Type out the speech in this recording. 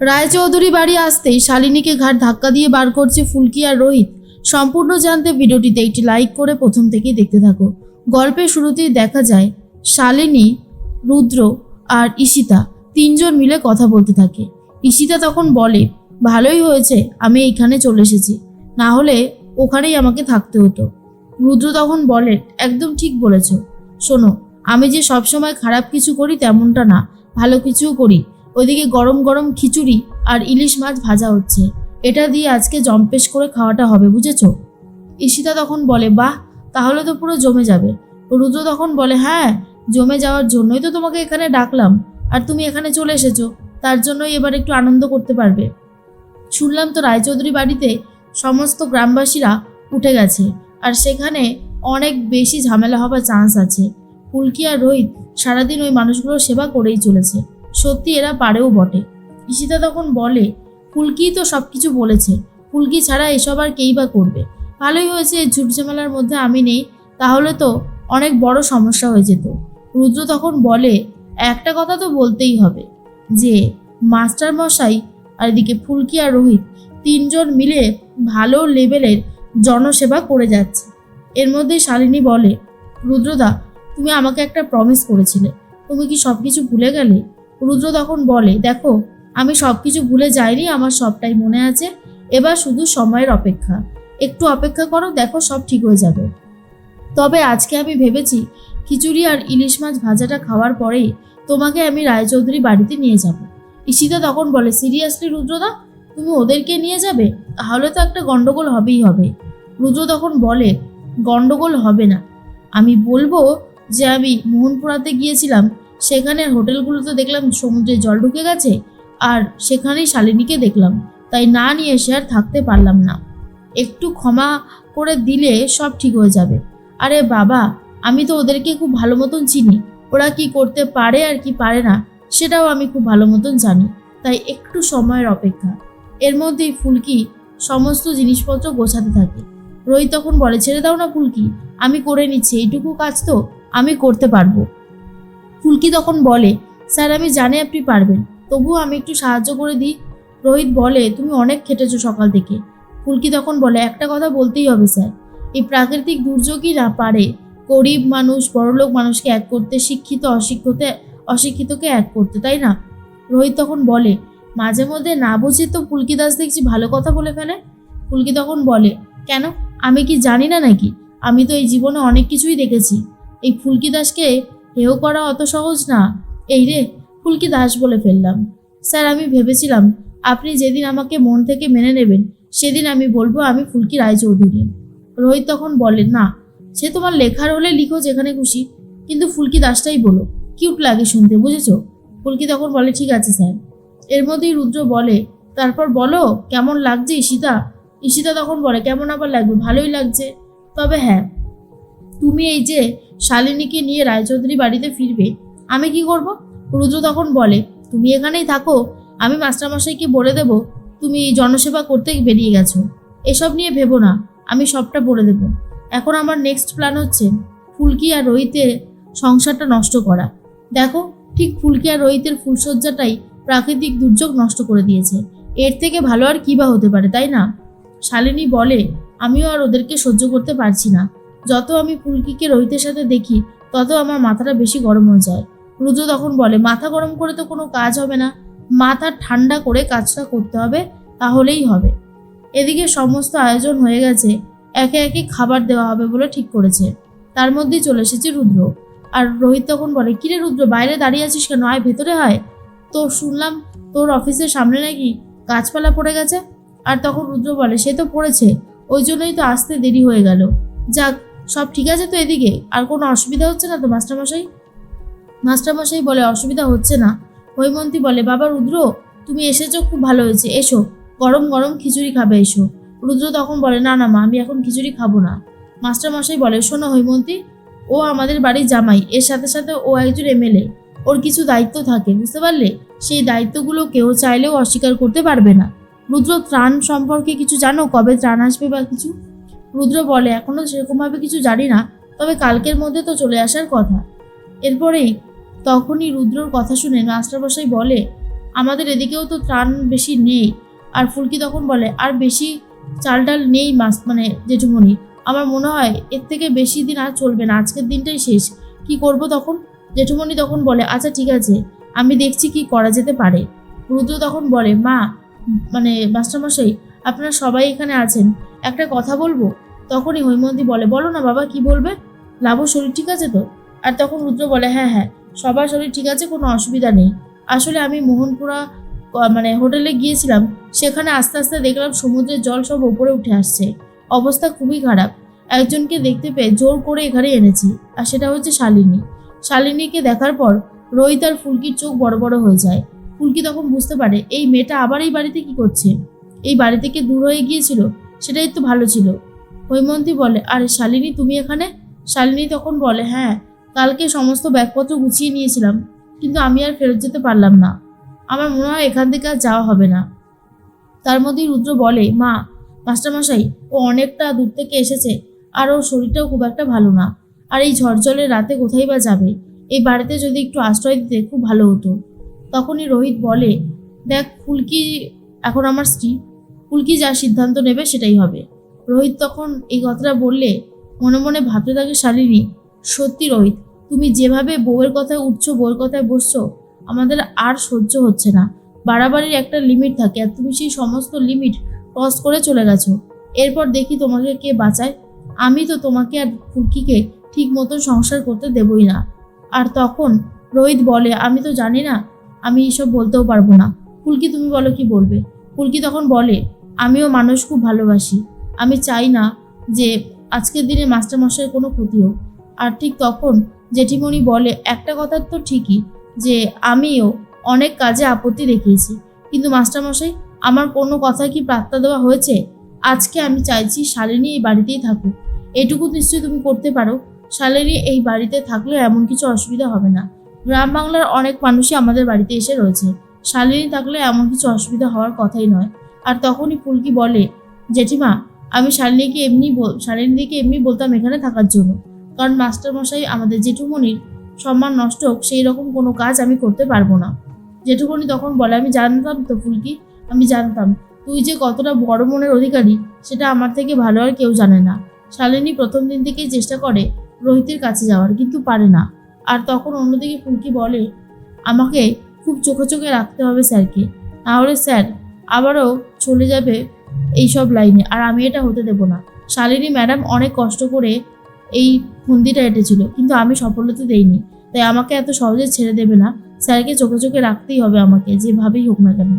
রায়চৌধুরী বাড়ি আসতেই শালিনীকে ঘাট ধাক্কা দিয়ে বার করছে ফুলকি আর রোহিত। সম্পূর্ণ জানতে ভিডিওটিতে একটি লাইক করে প্রথম থেকেই দেখতে থাকো। গল্পের শুরুতেই দেখা যায়, শালিনী, রুদ্র আর ঈশিতা তিনজন মিলে কথা বলতে থাকে। ঈশিতা তখন বলে, ভালোই হয়েছে, আমি এইখানে চলে এসেছি। না হলে ওখানেই আমাকে থাকতে হতো। রুদ্র তখন বলে, একদম ঠিক বলেছ। শোনো, আমি যে সবসময় খারাপ কিছু করি তেমনটা না, ভালো কিছুও করি। ওইদিকে গরম গরম খিচুড়ি আর ইলিশ মাছ ভাজা হচ্ছে। এটা দিয়ে আজকে জম্পেশ করে খাওয়াটা হবে, বুঝেছ? ঈশিতা তখন বলে, বাহ, তাহলে তো পুরো জমে যাবে। রুদ্র তখন বলে হ্যাঁ জমে যাওয়ার জন্যই তো তোমাকে এখানে ডাকলাম। আর তুমি এখানে চলে এসেছ, তার জন্যই এবার একটু আনন্দ করতে পারবে। শুনলাম তো রায়চৌধুরী বাড়িতে সমস্ত গ্রামবাসীরা উঠে গেছে, আর সেখানে অনেক বেশি ঝামেলা হবার চান্স আছে। ফুলকি আর রোহিত সারাদিন ওই মানুষগুলোর সেবা করেই চলেছে। সত্যি এরা পারেও বটে। ঈশিতা তখন বলে ফুলকি তো সব কিছু বলেছে। ফুলকি ছাড়া এসব আর কেই বা করবে? ভালোই হয়েছে এই ঝুটঝামেলার মধ্যে আমি নেই, তাহলে তো অনেক বড় সমস্যা হয়ে যেত। রুদ্র তখন বলে, একটা কথা তো বলতেই হবে যে মাস্টার মশাই আর এদিকে ফুলকি আর রোহিত তিনজন মিলে ভালো লেভেলের জনসেবা করে যাচ্ছে। এর মধ্যে শালিনী বলে, রুদ্রদা, তুমি আমাকে একটা প্রমিস করেছিলে। তুমি কি সব কিছু ভুলে গেলে? রুদ্র তখন বলে, দেখো, আমি সব কিছু ভুলে যাইনি, আমার সবটাই মনে আছে। এবার শুধু সময়ের অপেক্ষা। একটু অপেক্ষা করো, দেখো সব ঠিক হয়ে যাবে। তবে আজকে আমি ভেবেছি, খিচুড়ি আর ইলিশ মাছ ভাজাটা খাওয়ার পরেই তোমাকে আমি রায়চৌধুরী বাড়িতে নিয়ে যাব। ঈশিতা তখন বলে, সিরিয়াসলি রুদ্রদা, তুমি ওদেরকে নিয়ে যাবে? তাহলে তো একটা গন্ডগোল হবেই হবে। রুদ্র তখন বলে, গন্ডগোল হবে না। আমি বলব যে আমি মোহনপুরাতে গিয়েছিলাম সেখানের হোটেলগুলোতে দেখলাম সমুদ্রে জল ঢুকে গেছে আর সেখানেই শালিনীকে দেখলাম। তাই না নিয়ে এসে আর থাকতে পারলাম না। একটু ক্ষমা করে দিলে সব ঠিক হয়ে যাবে। আরে বাবা, আমি তো ওদেরকে খুব ভালো মতন চিনি। ওরা কি করতে পারে আর কি পারে না, সেটাও আমি খুব ভালো মতন জানি। তাই একটু সময়ের অপেক্ষা। এর মধ্যেই ফুলকি সমস্ত জিনিসপত্র গোছাতে থাকে। রোহিত তখন বলে, ছেড়ে দাও না ফুলকি, আমি করে নিচ্ছি, এইটুকু কাজ তো আমি করতে পারব। ফুলকি তখন বলে, স্যার, আমি জানি আপনি পারবেন। তবুও আমি একটু সাহায্য করে দিই। রোহিত বলে, তুমি অনেক খেটেছো সকাল থেকে। ফুলকি তখন বলে, একটা কথা বলতেই হবে, স্যার। এই প্রাকৃতিক দুর্যোগই না পারে। গরিব মানুষ, বড়লোক মানুষকে এক করতে, শিক্ষিত, অশিক্ষিত, অশিক্ষিতকে এক করতে, তাই না? রোহিত তখন বলে, মাঝে মধ্যে না বুঝে তো ফুলকি দাস দেখছি ভালো কথা বলে ফেলে? ফুলকি তখন বলে, কেন? আমি কি জানি না নাকি? আমি তো এই জীবনে অনেক কিছুই দেখেছি। এই ফুলকি দাসকে হেও করা অত সহজ না। এই রে, ফুলকি দাস বলে ফেললাম। স্যার, আমি ভেবেছিলাম আপনি যেদিন আমাকে মন থেকে মেনে নেবেন, সেদিন আমি বলব আমি ফুলকি রায়চৌধুরী। রোহিত তখন বলে, না, সে তোমার লেখার হলে লিখো যেখানে খুশি। কিন্তু ফুলকি দাসটাই বলো, কিউট লাগে শুনতে, বুঝেছ? ফুলকি তখন বলে, ঠিক আছে, স্যার। এর মধ্যেই রুদ্র বলে, তারপর বলো, কেমন লাগছে ঈশিতা? ঈশিতা তখন বলে, কেমন আবার লাগবে? ভালোই লাগছে। তবে হ্যাঁ তুমি এই যে শালিনীকে নিয়ে রায়চৌধুরী বাড়িতে ফিরবে, আমি কি করব? রুদ্র তখন বলে, তুমি এখানেই থাকো, আমি মাস্টারমশাইকে বলে দেব, তুমি জনসেবা করতে বেরিয়ে গেছো। এসব নিয়ে ভেবো না, আমি সবটা বলে দেব। এখন আমার নেক্সট প্ল্যান হচ্ছে ফুলকি আর রোহিতের সংসারটা নষ্ট করা। দেখো, ঠিক ফুলকি আর রোহিতের ফুলসজ্জাটাই প্রাকৃতিক দুর্যোগ নষ্ট করে দিয়েছে। এর থেকে ভালো আর কী বা হতে পারে, তাই না? শালিনী বলে, আমিও আর ওদেরকে সহ্য করতে পারছি না। যত আমি ফুলকিকে রোহিতের সাথে দেখি, তত আমার মাথাটা বেশি গরম হয়ে যায়। রুদ্র তখন বলে, মাথা গরম করে তো কোনো কাজ হবে না। মাথা ঠান্ডা করে কাজটা করতে হবে, তাহলেই হবে। এদিকে সমস্ত আয়োজন হয়ে গেছে। একে একে খাবার দেওয়া হবে বলে ঠিক করেছে। তার মধ্যেই চলে এসেছে রুদ্র। আর রোহিত তখন বলে কিরে রুদ্র, বাইরে দাঁড়িয়ে আছিস কেন? আয় ভেতরে হয় তো শুনলাম তোর অফিসের সামনে নাকি গাছপালা পড়ে গেছে? আর তখন রুদ্র বলে, সে তো পড়েছে। ওই জন্যই তো আসতে দেরি হয়ে গেল। যাক সব ঠিক আছে তো এদিকে? আর কোনো অসুবিধা হচ্ছে না তো, মাস্টারমশাই? মাস্টারমশাই বলে, অসুবিধা হচ্ছে না। হৈমন্তী বলে, বাবা রুদ্র, তুমি এসেছ, খুব ভালো হয়েছে। এসো, গরম গরম খিচুড়ি খাবে, এসো। রুদ্র তখন বলে, না না মা, আমি এখন খিচুড়ি খাব না। মাস্টারমশাই বলে, শোনো হৈমন্তী, ও আমাদের বাড়ির জামাই। এর সাথে সাথে ও একজন এমএলএ। ওর কিছু দায়িত্ব থাকে, বুঝতে পারলে? সেই দায়িত্বগুলো কেউ চাইলেও অস্বীকার করতে পারবে না। রুদ্র ত্রাণ সম্পর্কে কিছু জানো? কবে ত্রাণ আসবে বা কিছু? রুদ্র বলে এখনও সেরকমভাবে কিছু জানি না, তবে কালকের মধ্যে তো চলে আসার কথা। এরপরেই তখনই রুদ্রর কথা শুনে মাস্টারমশাই বলে, আমাদের এদিকেও তো ত্রাণ বেশি নেই। আর ফুলকি তখন বলে, আর বেশি চাল ডাল নেই মাস মানে জেঠুমণি, আমার মনে হয় এর থেকে বেশি দিন আর চলবে না, আজকের দিনটাই শেষ। কি করব তখন? জেঠুমণি তখন বলে আচ্ছা ঠিক আছে, আমি দেখছি কি করা যেতে পারে। রুদ্র তখন বলে, মা মানে মাস্টারমশাই, আপনারা সবাই এখানে আছেন, একটা কথা বলব? তখনই হৈমন্তী বলে, বলো না বাবা, কি বলবে? লাভর শরীর ঠিক আছে তো? আর তখন রুদ্র বলে হ্যাঁ হ্যাঁ সবার শরীর ঠিক আছে, কোনো অসুবিধা নেই। আসলে আমি মোহনপুরা মানে হোটেলে গিয়েছিলাম, সেখানে আস্তে আস্তে দেখলাম সমুদ্রের জল সব ওপরে উঠে আসছে। অবস্থা খুবই খারাপ। একজনকে দেখতে পেয়ে জোর করে এখানে এনেছি, আর সেটা হচ্ছে শালিনী। শালিনীকে দেখার পর রোহিত আর ফুলকির চোখ বড় বড় হয়ে যায়। ফুলকি তখন বুঝতে পারে, এই মেয়েটা আবার এই বাড়িতে কি করছে? এই বাড়ি থেকে দূর হয়ে গিয়েছিল? সেটাই তো ভালো ছিল। হৈমন্তী বলে, আরে শালিনী, তুমি এখানে? শালিনী তখন বলে হ্যাঁ কালকে সমস্ত ব্যাগপত্র গুছিয়ে নিয়েছিলাম, কিন্তু আমি আর ফেরত যেতে পারলাম না। আমার মনে হয় এখান থেকে আর যাওয়া হবে না। তার মধ্যেই রুদ্র বলে, মা, মাস্টারমশাই, ও অনেকটা দূর থেকে এসেছে, আর ওর শরীরটাও খুব একটা ভালো না। আর এই ঝড়জলের রাতে কোথায় বা যাবে? এই বাড়িতে যদি একটু আশ্রয় দিতে খুব ভালো হতো। তখনই রোহিত বলে, দেখ, ফুলকি এখন আমার স্ত্রী। ফুলকি যা সিদ্ধান্ত নেবে সেটাই হবে। রোহিত তখন এই কথাটা বললে মনে মনে ভাবতে থাকে, শালিনী, সত্যি রোহিত, তুমি যেভাবে বউয়ের কথায় উঠছো, বউয়ের কথায় বসছো, আমাদের আর সহ্য হচ্ছে না। বাড়াবাড়ির একটা লিমিট থাকে আর তুমি সেই সমস্ত লিমিট ক্রস করে চলে গেছো। এরপর দেখি তোমাকে কে বাঁচায়। আমি তো তোমাকে আর ফুলকিকে ঠিক মতন সংসার করতে দেবই না। আর তখন রোহিত বলে, আমি তো জানি না, আমি এসব বলতেও পারব না। ফুলকি, তুমি বলো কি বলবে? ফুলকি তখন বলে, আমিও মানুষ খুব ভালোবাসি। আমি চাই না যে আজকের দিনে মাস্টারমশাইয়ের কোনো ক্ষতি হোক। আর ঠিক তখন জেঠিমণি বলে, একটা কথা তো ঠিকই যে আমিও অনেক কাজে আপত্তি দেখিয়েছি। কিন্তু মাস্টারমশাই, আমার কোনো কথা কি প্রার্থনা দেওয়া হয়েছে? আজকে আমি চাইছি শালিনী এই বাড়িতেই থাকুক। এটুকু নিশ্চয়ই তুমি করতে পারো। শালিনী এই বাড়িতে থাকলেও এমন কিছু অসুবিধা হবে না। গ্রাম বাংলার অনেক মানুষই আমাদের বাড়িতে এসে রয়েছে। শালিনী থাকলে এমন কিছু অসুবিধা হওয়ার কথাই নয়। আর তখনই ফুলকি বলে, জেঠিমা আমি শালিনীকে এমনি শালিনীকে এমনি বলতাম এখানে থাকার জন্য। কারণ মাস্টারমশাই আমাদের জেঠুমনির সম্মান নষ্ট হোক, সেই রকম কোনো কাজ আমি করতে পারব না। জেঠুমনি তখন বলে, আমি জানতাম তো ফুলকি, আমি জানতাম। তুই যে কতটা বড় মনের অধিকারী, সেটা আমার থেকে ভালো আর কেউ জানে না। শালিনী প্রথম দিন থেকেই চেষ্টা করে রোহিতের কাছে যাওয়ার, কিন্তু পারে না। আর তখন অন্যদিকে ফুলকি বলে, আমাকে খুব চোখে চোখে রাখতে হবে স্যারকে। নাহলে স্যার আবারও চলে যাবে এই সব লাইনে। আর আমি এটা হতে দেব না। শালিনী ম্যাডাম অনেক কষ্ট করে এই ফন্দিটা এঁটেছিল, কিন্তু আমি সফলতা দেইনি। তাই আমাকে এত সহজে ছেড়ে দেবে না। স্যারকে চোখে চোখে রাখতেই হবে আমাকে, যেভাবেই হোক না কেন।